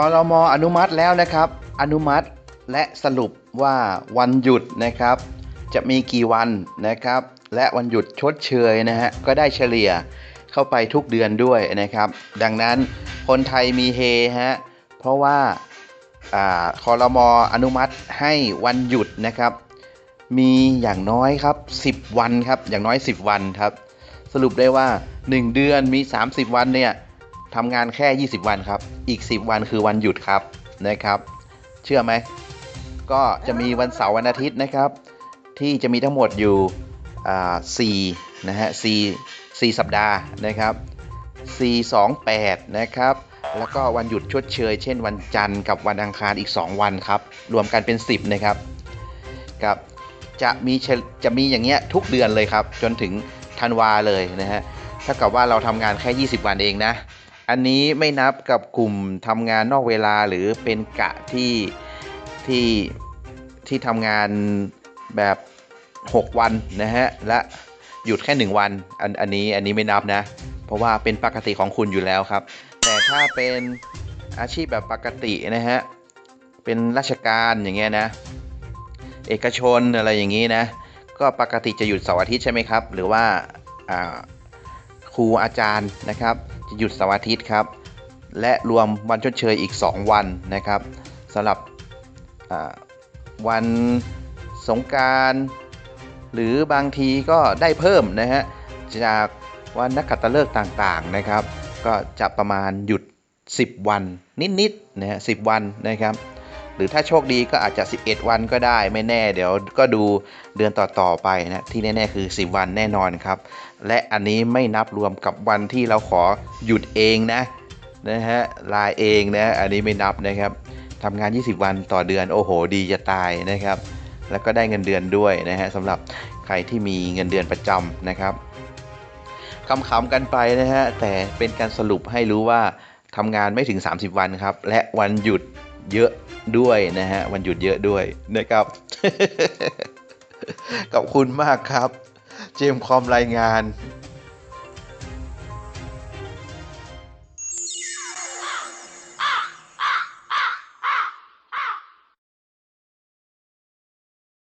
อรมอนุมัติแล้วนะครับ อนุมัติและสรุปว่าวันหยุดนะครับ จะมีกี่วันนะครับ และวันหยุดชดเชยนะฮะก็ได้เฉลี่ยเข้าไปทุกเดือนด้วยนะครับ ดังนั้นคนไทยมีเฮฮะเพราะว่าอาคอรมออนุมัติให้วันหยุดนะครับ มีอย่างน้อยครับ 10 วันครับอย่างน้อย 10 วันครับ สรุปได้ว่า 1 เดือนมี 30 วันเนี่ย ทำงานแค่ 20 วันครับ อีก 10 วันคือวันหยุดครับนะครับ เชื่อไหม ก็จะมีวันเสาร์วันอาทิตย์นะครับ ที่จะมีทั้งหมดอยู่อ่า4นะฮะ4 4สัปดาห์นะครับ4 2 8นะครับ แล้วก็วันหยุดชดเชย เช่นวันจันทร์กับวันอังคารอีก 2 วันครับ รวมกันเป็น 10 นะครับกับจะมีจะมีอย่างเงี้ยทุกเดือนเลยครับ จนถึงธันวาเลยนะฮะถ้ากับว่าเราทำงานแค่ 20 วันเองนะ อันนี้ไม่นับกับกลุ่มทำงานนอกเวลาหรือเป็นกะที่ที่ที่ทำงานแบบ 6 วันนะฮะและหยุดแค่ 1 วันอันอันนี้อันนี้ไม่นับนะ เพราะว่าเป็นปกติของคุณอยู่แล้วครับ แต่ถ้าเป็นอาชีพแบบปกตินะฮะเป็นราชการอย่างเงี้ยนะเอกชนอะไรอย่างนี้นะ ก็ปกติจะหยุดเสาร์อาทิตย์ใช่ไหมครับ หรือว่าครูอาจารย์นะครับ หยุดเสาร์อาทิตย์ครับ และรวมวันชดเชยอีก 2 วันนะครับสำหรับวันสงการหรือบางทีก็ได้เพิ่มนะฮะจากวันนักขัตฤกษ์ต่างๆนะครับ ก็จะประมาณหยุด 10 วันนิดๆนะฮะสิวันนะครับ หรือถ้าโชคดีก็อาจจะ 11 วันก็ได้ไม่แน่ เดี๋ยวก็ดูเดือนต่อๆไปนะที่แน่ๆคือ 10 วันแน่นอนครับ และอันนี้ไม่นับรวมกับวันที่เราขอหยุดเองนะนะฮะลายเองนะอันนี้ไม่นับนะครับทำงาน 20 วันต่อเดือนโอ้โห ดีจะตายนะครับ แล้วก็ได้เงินเดือนด้วยนะฮะสำหรับใครที่มีเงินเดือนประจำนะครับคำๆกันไปนะฮะแต่เป็นการสรุปให้รู้ว่าทำงานไม่ถึง 30 วันครับ และวันหยุด เยอะด้วยนะฮะวันหยุดเยอะด้วยนะครับ ขอบคุณมากครับ เจมคอมรายงาน